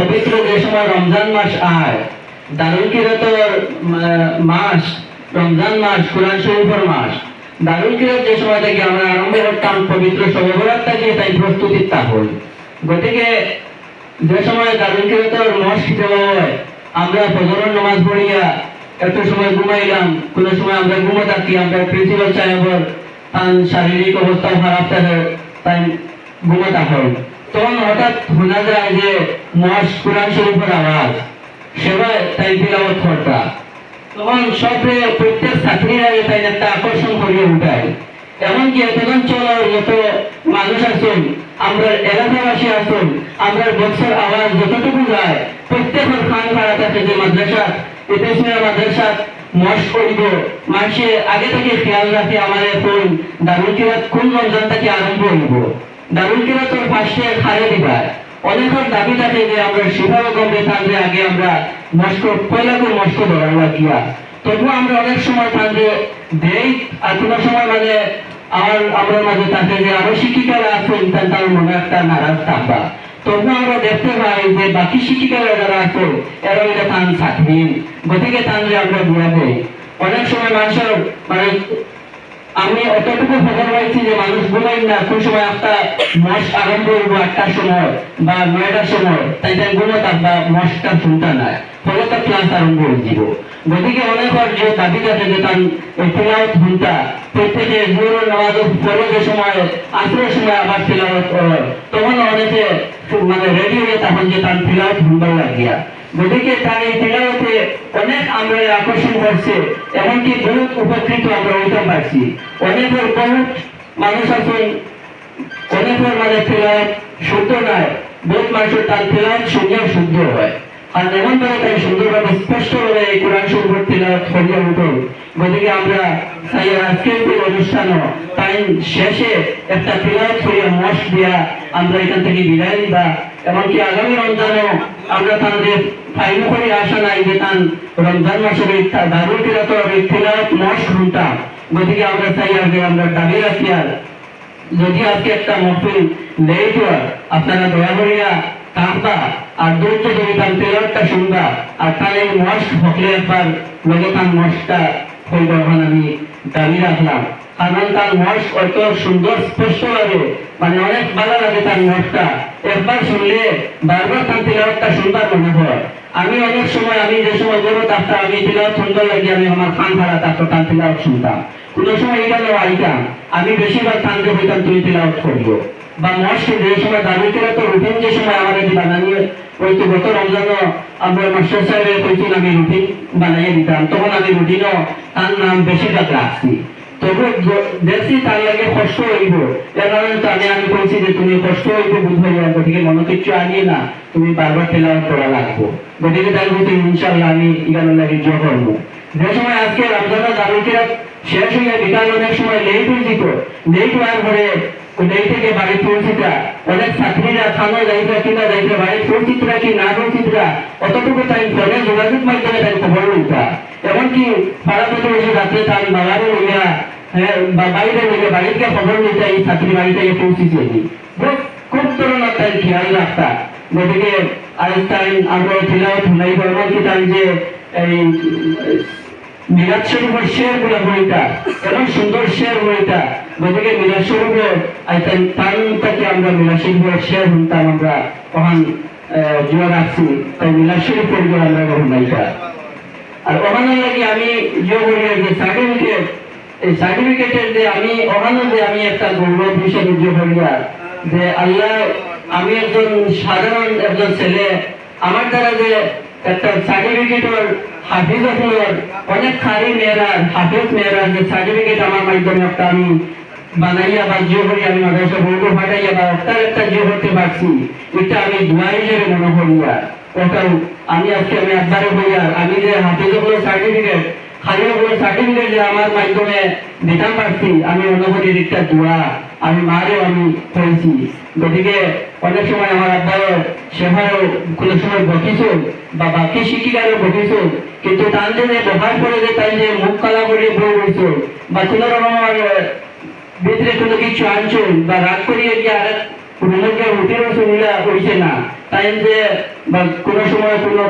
পবিত্র যে সময় রমজান মাস আয়, দারুল কিরাতর মাস, রমজান মাস, কোরআন শরীফের মাস, দারুল কিরাত যে সময় থেকে আমরা আরম্ভ করতাম পবিত্র সবরাত থেকে, তাই প্রস্তুতি তা হল গতিকে যে সময় দারুল কিরাতর মাস দেওয়া হয়, আমরা ফজরের নামাজ পড়িয়া একটু সময় ঘুমাইলাম, কোন সময় আমরা ঘুমো থাকি, আমরা প্রিন্সিপাল সাহেবের তার শারীরিক অবস্থা খারাপ থাকে, তাই ঘুমো থাকেন তখন হঠাৎ শোনা যায় যে মাস কোরআন শরীফের আওয়াজ। সেবায় তাই তিলাবত করতা। তখন সবে প্রত্যেক ছাত্রীরা তাই একটা আকর্ষণ করিয়ে উঠায়। এমনকি এতজন চলার যত মানুষ আছেন আমরা এলাকাবাসী আছেন আমরা বছর আওয়াজ যতটুকু যায়, প্রত্যেকের খান ভাড়া থাকে যে মাদ্রাসা ইতিহাসের মাদ্রাসা মশ করিব মানুষে আগে থেকে খেয়াল রাখে আমাদের কোন দারুল কিরাত কোন রমজান থেকে আরম্ভ হইব। দারুল কিরাতর পাশে খারে দিবার অনেকের দাবি থাকে যে আমরা সেভাবে গমে থাকলে আগে আমরা মস্ক পয়লা মস্ক ধরা লাগিয়া তবু আমরা অনেক সময় থাকলে দেই, আর কোনো সময় মানে আর আমরা মাঝে থাকে যে আরও শিক্ষিকারা আছেন, তার মনে একটা নারাজ থাকবা। তবু আমরা দেখতে পাই যে বাকি শিক্ষিকারা যারা আছে এরা এটা তান ছাত্রী গতিকে তানলে আমরা বুড়া দেই। অনেক সময় মানুষের মানে আমি অতটুকু খবর পাইছি যে মানুষ ঘুমাই না কোন সময় একটা মাস আরম্ভ হইব, আটটার সময় বা নয়টার সময়। তাই তাই ঘুমো থাকবা মাসটা শুনতা না ফলে তার ক্লাস আরম্ভ হয়ে যাব গতিকে অনেক যে দাবি থাকে তার ওই তিলাওয়াত ঘণ্টা, প্রত্যেকে জোর নামাজ পরে যে সময়, আসরের সময় আবার তিলাওয়াত করে তখন অনেকে মানে রেডি হয়ে তখন যে তার তিলাওয়াত ঘুমবার লাগিয়া গতিকে তার এই তেলাওতে অনেক আমরা আকর্ষণ করছে, এমনকি বহুত উপকৃত আমরা হইতে পারছি। অনেকের বহুত মানুষ আছেন, অনেকের মানে তেলাওয়াত শুদ্ধ নয়, বহুত মানুষের তার তেলাওয়াত শুনিয়ে শুদ্ধ হয়। আর তাই সুন্দরভাবে স্পষ্ট ভাবে এই কোরআন গতিকে আমরা আজকের যে অনুষ্ঠান তাই শেষে একটা মশ দিয়া আমরা এখান থেকে বিদায় দিবা এমনকি আগামী রমজানও আমরা তাদের ফাইন করে আসা নাই যে তান রমজান মাসের ইচ্ছা দারুল তিলাওয়াত মশ ঘণ্টা গতিকে আমরা চাই আগে আমরা দাবি রাখি আর যদি আজকে একটা মহফিল লেট আপনারা দয়া করিয়া কাঁদবা আর ধৈর্য ধরে তার তেলরটা শুনবা আর এই মশ হকলে একবার লগে তার মশটা হইব আমি দাবি রাখলাম। কারণ তার মশ অত সুন্দর, স্পষ্ট লাগে। মানে অনেক ভালো লাগে তার মশটা একবার শুনলে বারবার তার তেলরটা শুনবার মনে হয় আমি অনেক সময়, আমি যে সময় বড় থাকতাম আমি তিলাওয়াত সুন্দর লাগে, আমি আমার খান ভাড়া থাকতো, তার তিলাওয়াত শুনতাম। কোনো সময় এটা আইতাম। আমি বেশিরভাগ কান্দে হইতাম তুমি তিলাওয়াত করব। বা মস্ত যে সময় দাবি করে, তো রুটিন যে সময় আমার এটি বানানিয়ে ওই তো গত রমজানও আমরা মাস্টার সাহেবের কইছিল আমি রুটিন বানাইয়ে দিতাম। তখন আমি রুটিনও তার নাম বেশিরভাগ রাখছি। তবু দেখছি তার লাগে কষ্ট হইব। এর কারণে তো আমি আমি কইছি যে তুমি কষ্ট হইব বুঝব গতিকে মনে কিছু আনিয়ে না, তুমি বারবার তেলাওয়াত করা লাগবো। গতিকে তার ভিতরে ইনশাল্লাহ আমি ইগানোর লাগে জয় করব যে সময় আজকে রমজানের দাবিকেরা শেষ হইয়া বিকাল অনেক সময় লেট হয়ে যেত। লেট হওয়ার পরে ওই থেকে বাড়ি পৌঁছিতা অনেক ছাত্রীরা থানো যাইতে কিনা যাইতে বাড়ি পৌঁছিতরা কি না পৌঁছিতরা অতটুকু টাইম ফোনে যোগাযোগ মাধ্যমে তাই খবর লইতা এমনকি পাড়া প্রতিবেশী রাত্রে তার বাবারও লইয়া হ্যাঁ, বাইরে লইয়া বাড়ি থেকে খবর লইতা এই ছাত্রী বাড়ি থেকে পৌঁছিছে খুব ধরনের তাই খেয়াল রাখতা। গতিকে আজ তাই আমরা তিলাওয়াত নাই এমনকি তাই যে এই মিরাজ শরীফের শেয়ারগুলো বইটা এবং সুন্দর শেয়ার বইটা গতিকে শরীফের তার থেকে আমরা মিরাজ শেয়ার আমরা তখন জুয়া রাখছি তাই শরীফেরগুলো আমরা গ্রহণ নাইটা আর ওখানে লাগে আমি জুয়া করি যে সার্টিফিকেট এই সার্টিফিকেটের যে আমি ওখানে যে আমি একটা গৌরব হিসেবে করি যে আল্লাহ আমি একজন সাধারণ একজন ছেলে, আমার দ্বারা যে একটা সার্টিফিকেটের হাফিজ অনেক খারি মেয়েরা, হাফিজ মেয়েরা যে সার্টিফিকেট আমার মাধ্যমে একটা আমি বানাইয়া বা জিও আমি মাদ্রাসা বলব, ফাটাইয়া বা একটা একটা জিও পারছি। এটা আমি হিসেবে মনে করিয়া ওটাও আমি আজকে আমি একবারে হইয়া আমি যে হাফিজ হলো সার্টিফিকেট খালি হলো সার্টিফিকেট যে আমার মাধ্যমে দিতাম পারছি, আমি করি একটা দোয়া। আমি মারেও আমি করেছি। গতিকে অনেক সময় আমার আব্বাও সেভাবেও কোনো সময় বকিছ বা বাকি শিক্ষিকারও বকিছ কিন্তু তার যে ব্যবহার করে যে তাই যে মুখ কালা করে বই রয়েছ বা কোনো রকম ভিতরে কোনো কিছু আনছো বা রাগ করিয়ে গিয়ে আর না? তাই যে, বা সময় কোনো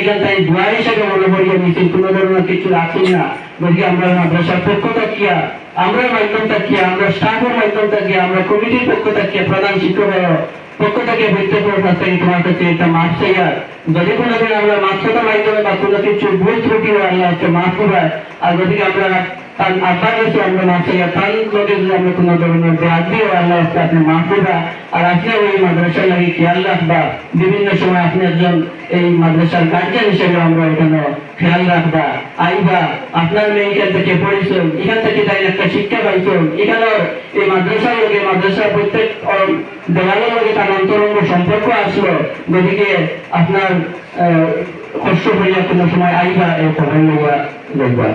এখান তাই দোয়া হিসাবে মনে করিয়ে কোনো ধরনের কিছু না। যদি আমরা মাদ্রাসার পক্ষ আমরা আমরা স্টাফের আমরা কমিটির প্রধান শিক্ষকের পক্ষ থেকে তোমার কাছে এটা মাছ চাইয়া যদি আমরা মাছটার মাধ্যমে বা কোনো কিছু ভুল ত্রুটি আল্লাহ হচ্ছে মাছ করায় আর যদি আমরা তার আব্বা গেছে আমরা মাছ চাইয়া তার লোকে যদি আমরা কোনো ধরনের দিয়ে আল্লাহ হচ্ছে আপনি মাছ আর আপনি ওই মাদ্রাসার লাগে খেয়াল রাখবা। বিভিন্ন সময় আপনি একজন এই মাদ্রাসার গার্জিয়ান হিসেবে আমরা এখানে খেয়াল রাখবা। আইবা, আপনার মেয়ে এখান থেকে পড়েছেন এখান থেকে তাই একটা শিক্ষা পাইছেন এখানেও এই মাদ্রাসার লোকে মাদ্রাসার প্রত্যেক দেওয়ালের লোকে তার অন্তরঙ্গ সম্পর্ক আসলো। গতিকে আপনার কষ্ট হইয়া কোনো সময় আইবা এই খবর লইয়া দেখবা